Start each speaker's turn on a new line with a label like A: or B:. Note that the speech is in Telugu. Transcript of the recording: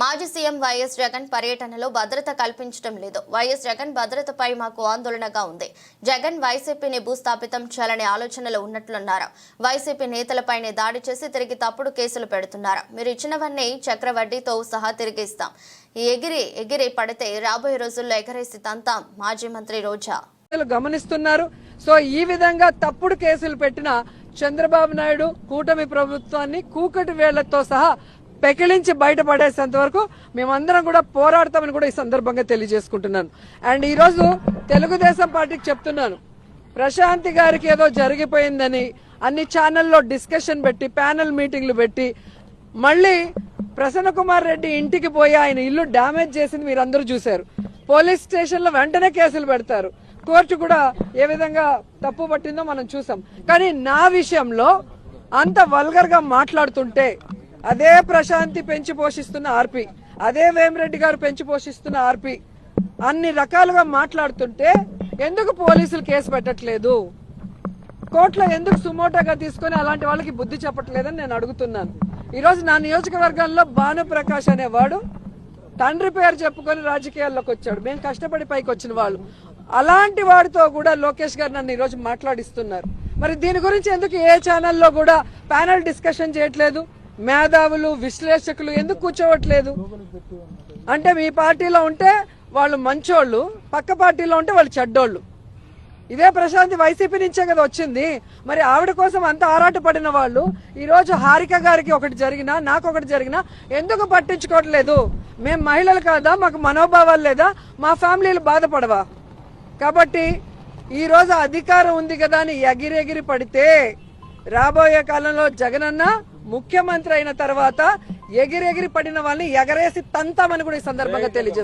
A: మాజీ సీఎం వైఎస్ జగన్ పర్యటనలో భద్రత కల్పించడం లేదు. వైఎస్ జగన్ భద్రతపై మాకు ఆందోళనగా ఉంది. జగన్ వైసీపీని భూస్థాపితం చేయాలనే ఆలోచనలో ఉన్నట్లున్నారు. వైసీపీ నేతలపైనే దాడి చేసి తిరిగి తప్పుడు కేసులు పెడుతున్నారు. మీరు ఇచ్చినవన్నీ చక్రవడ్డీతో సహా తిరిగి ఇస్తాం. ఎగిరి ఎగిరి పడితే రాబోయే రోజుల్లో ఎగరేసి తంతాం మాజీ మంత్రి రోజా.
B: గమనిస్తున్నారు. సో ఈ విధంగా తప్పుడు కేసులు పెట్టిన చంద్రబాబు నాయుడు కూటమి ప్రభుత్వాన్ని కూకటి వేళ్ళతో సహా పెకిలించి బయటపడేసేంత వరకు మేమందరం కూడా పోరాడతామని కూడా ఈ సందర్భంగా తెలియజేసుకుంటున్నాను. అండ్ ఈ రోజు తెలుగుదేశం పార్టీకి చెప్తున్నాను. ప్రశాంతి గారికి ఏదో జరిగిపోయిందని అన్ని ఛానల్లో డిస్కషన్ పెట్టి ప్యానెల్ మీటింగ్లు పెట్టి మళ్ళీ ప్రసన్న కుమార్ రెడ్డి ఇంటికి పోయి ఆయన ఇల్లు డ్యామేజ్ చేసింది మీరందరూ చూశారు. పోలీస్ స్టేషన్లో వెంటనే కేసులు పెడతారు. కోర్టు కూడా ఏ విధంగా తప్పు పట్టిందో మనం చూసాం. కానీ నా విషయంలో అంత వల్గర్గా మాట్లాడుతుంటే అదే ప్రశాంతి పెంచి పోషిస్తున్న ఆర్పి అదే వేమిరెడ్డి గారు పెంచి పోషిస్తున్న ఆర్పి. అన్ని రకాలుగా మాట్లాడుతుంటే ఎందుకు పోలీసులు కేసు పెట్టట్లేదు? కోర్టులో ఎందుకు సుమోటోగా తీసుకొని అలాంటి వాళ్ళకి బుద్ధి చెప్పట్లేదని నేను అడుగుతున్నాను. ఈరోజు నా నియోజకవర్గంలో భానుప్రకాష్ అనేవాడు తండ్రి పేరు చెప్పుకొని రాజకీయాల్లోకి వచ్చాడు. మేము కష్టపడి పైకి వచ్చిన వాళ్ళు. అలాంటి వాడితో కూడా లోకేష్ గారు నన్ను ఈరోజు మాట్లాడిస్తున్నారు. మరి దీని గురించి ఎందుకు ఏ ఛానల్లో కూడా ప్యానల్ డిస్కషన్ చేయట్లేదు? మేధావులు విశ్లేషకులు ఎందుకు కూర్చోవట్లేదు? అంటే మీ పార్టీలో ఉంటే వాళ్ళు మంచోళ్ళు పక్క పార్టీలో ఉంటే వాళ్ళు చెడ్డోళ్ళు. ఇదే ప్రశాంతి వైసీపీ నుంచే కదా వచ్చింది. మరి ఆవిడ కోసం అంత ఆరాటపడిన వాళ్ళు ఈరోజు హారిక గారికి ఒకటి జరిగినా నాకు ఒకటి జరిగినా ఎందుకు పట్టించుకోవట్లేదు? మేము మహిళలు కాదా? మాకు మనోభావాలు లేదా? మా ఫ్యామిలీలు బాధపడవా? కాబట్టి ఈ రోజు అధికారం ఉంది కదా అని ఎగిరెగిరి పడితే రాబోయే కాలంలో జగనన్న ముఖ్యమంత్రి అయిన తర్వాత ఎగిరెగిరి పడిన వాళ్ళని ఎగరేసి తంతామని కూడా ఈ సందర్భంగా తెలియజేసుకుంటున్నాను